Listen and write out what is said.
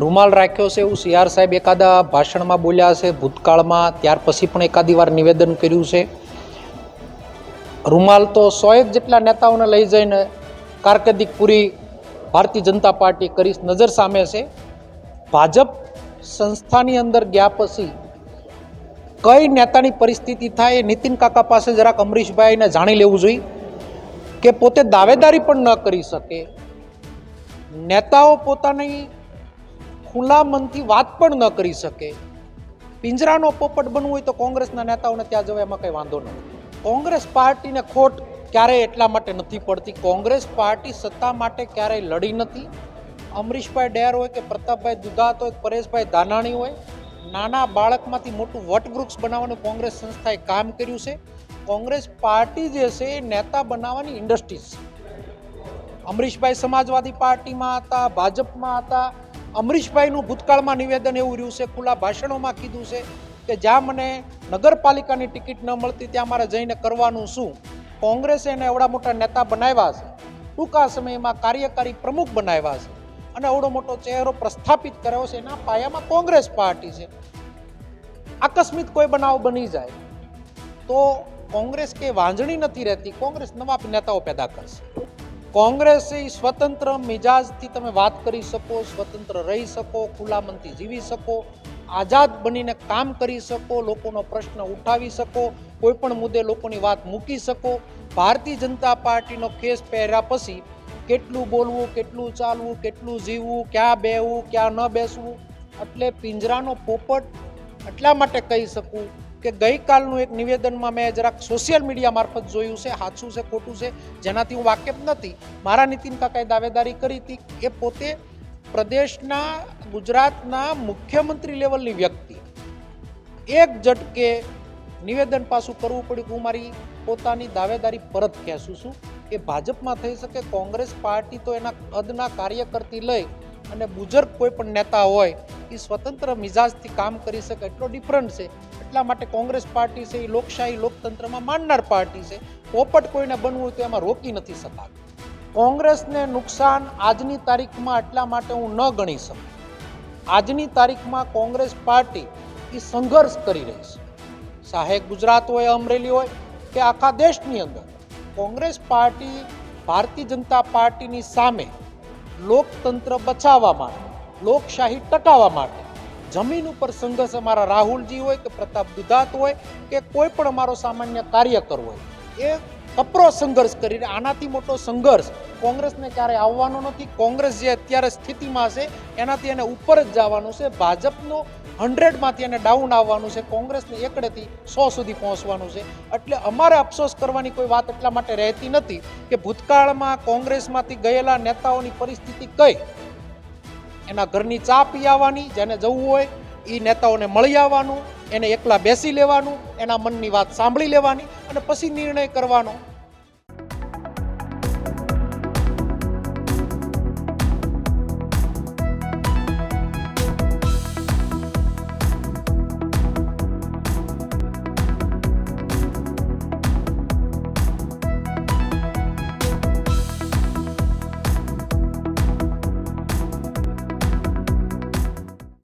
રૂમાલ રાખ્યો છે એવું સીઆર સાહેબ એકાદા ભાષણમાં બોલ્યા છે. ભૂતકાળમાં ત્યાર પછી પણ એકાદી વાર નિવેદન કર્યું છે. રૂમાલ તો સોએક જેટલા નેતાઓને લઈ જઈને કારકિર્દી પૂરી ભારતીય જનતા પાર્ટી કરી નજર સામે છે. ભાજપ સંસ્થાની અંદર ગયા પછી કઈ નેતાની પરિસ્થિતિ થાય એ નીતિન કાકા પાસે જરાક અમરીશભાઈને જાણી લેવું જોઈએ કે પોતે દાવેદારી પણ ન કરી શકે. નેતાઓ પોતાની ખુલ્લા મનથી વાત પણ ન કરી શકે. પિંજરાનો પોપટ બનવું હોય તો કોંગ્રેસના નેતાઓને ત્યાં જવા એમાં કંઈ વાંધો નથી કોંગ્રેસ પાર્ટીને ખોટ ક્યારેય એટલા માટે નથી પડતી. કોંગ્રેસ પાર્ટી સત્તા માટે ક્યારેય લડી નથી. અમરીશભાઈ ડેર હોય કે પ્રતાપભાઈ દુધાત હોય, પરેશભાઈ ધાનાણી હોય, નાના બાળકમાંથી મોટું વટવૃક્ષ બનાવવાનું કોંગ્રેસ સંસ્થાએ કામ કર્યું છે. કોંગ્રેસ પાર્ટી જે છે એ નેતા બનાવવાની ઇન્ડસ્ટ્રી છે. અમરીશભાઈ સમાજવાદી પાર્ટીમાં હતા, ભાજપમાં હતા અમરીશભાઈનું ભૂતકાળમાં નિવેદન એવું રહ્યું છે, ખુલ્લા ભાષણોમાં કીધું છે કે જ્યાં મને નગરપાલિકાની ટિકિટ ન મળતી ત્યાં મારે જઈને કરવાનું શું? કોંગ્રેસે એને એવડા મોટા નેતા બનાવ્યા છે. ટૂંકા સમયમાં કાર્યકારી પ્રમુખ બનાવ્યા છે અને એવડો મોટો ચહેરો પ્રસ્થાપિત કર્યો છે, એના પાયામાં કોંગ્રેસ પાર્ટી છે. આકસ્મિક કોઈ બનાવ બની જાય તો કોંગ્રેસ કે વાંજણી નથી રહેતી, કોંગ્રેસ નવા નેતાઓ પેદા કરશે. કોંગ્રેસ સ્વતંત્ર મિજાજથી તમે વાત કરી શકો, સ્વતંત્ર રહી શકો ખુલ્લા મનથી જીવી શકો, આઝાદ બનીને કામ કરી શકો, લોકોનો પ્રશ્ન ઉઠાવી શકો કોઈ પણ મુદ્દે લોકોની વાત મૂકી શકો. ભારતીય જનતા પાર્ટીનો કેસ પહેર્યા પછી કેટલું બોલવું, કેટલું ચાલવું, કેટલું જીવવું, ક્યાં બેહવું, ક્યાં ન બેસવું, એટલે પિંજરાનો પોપટ એટલા માટે કહી શકું કે ગઈકાલનું એક નિવેદનમાં મેં જરાક સોશિયલ મીડિયા મારફત જોયું છે સાચું છે, ખોટું છે, જેનાથી હું વાકેફ નથી. મારા નીતિન કાકાએ દાવેદારી કરી હતી. એ પોતે પ્રદેશના, ગુજરાતના મુખ્યમંત્રી લેવલની વ્યક્તિ. એક ઝટકે નિવેદન પાછું કરવું પડ્યું હું મારી પોતાની દાવેદારી પરત ખેંચું છું. એ ભાજપમાં થઈ શકે, કોંગ્રેસ પાર્ટી તો એના કદના કાર્યકરથી લઈ અને બુજુર્ગ કોઈ પણ નેતા હોય એ સ્વતંત્ર મિજાજથી કામ કરી શકે એટલો ડિફરન્ટ છે. એટલા માટે કોંગ્રેસ પાર્ટી છે, એ લોકશાહી લોકતંત્રમાં માનનાર પાર્ટી છે. પોપટ કોઈને બનવું હોય તો એમાં રોકી નથી શકાતું. કોંગ્રેસને નુકસાન આજની તારીખમાં એટલા માટે હું ન ગણી શકું. આજની તારીખમાં કોંગ્રેસ પાર્ટી એ સંઘર્ષ કરી રહી છે. ચાહે ગુજરાત હોય, અમરેલી હોય કે આખા દેશની અંદર, કોંગ્રેસ પાર્ટી ભારતીય જનતા પાર્ટીની સામે લોકતંત્ર બચાવવા માટે લોકશાહી ટકાવવા માટે. જમીન ઉપર સંઘર્ષ અમારા રાહુલજી હોય કે પ્રતાપ દુધાત હોય કે કોઈ પણ અમારો સામાન્ય કાર્યકર હોય, એ કપરો સંઘર્ષ કરીને, આનાથી મોટો સંઘર્ષ કોંગ્રેસને ક્યારેય આવવાનો નથી. કોંગ્રેસ જે અત્યારે સ્થિતિમાં છે, એનાથી એને ઉપર જ જવાનું છે. ભાજપનો હંડ્રેડમાંથી એને ડાઉન આવવાનું છે. કોંગ્રેસને એકડેથી સો સુધી પહોંચવાનું છે. એટલે અમારે અફસોસ કરવાની કોઈ વાત એટલા માટે રહેતી નથી કે ભૂતકાળમાં કોંગ્રેસમાંથી ગયેલા નેતાઓની પરિસ્થિતિ કઈ? એના ઘરની ચા પી આવવાની જેને જવું હોય એ નેતાઓને મળી આવવાનું, એને એકલા બેસી લેવાનું, એના મનની વાત સાંભળી લેવાની અને પછી નિર્ણય કરવાનો.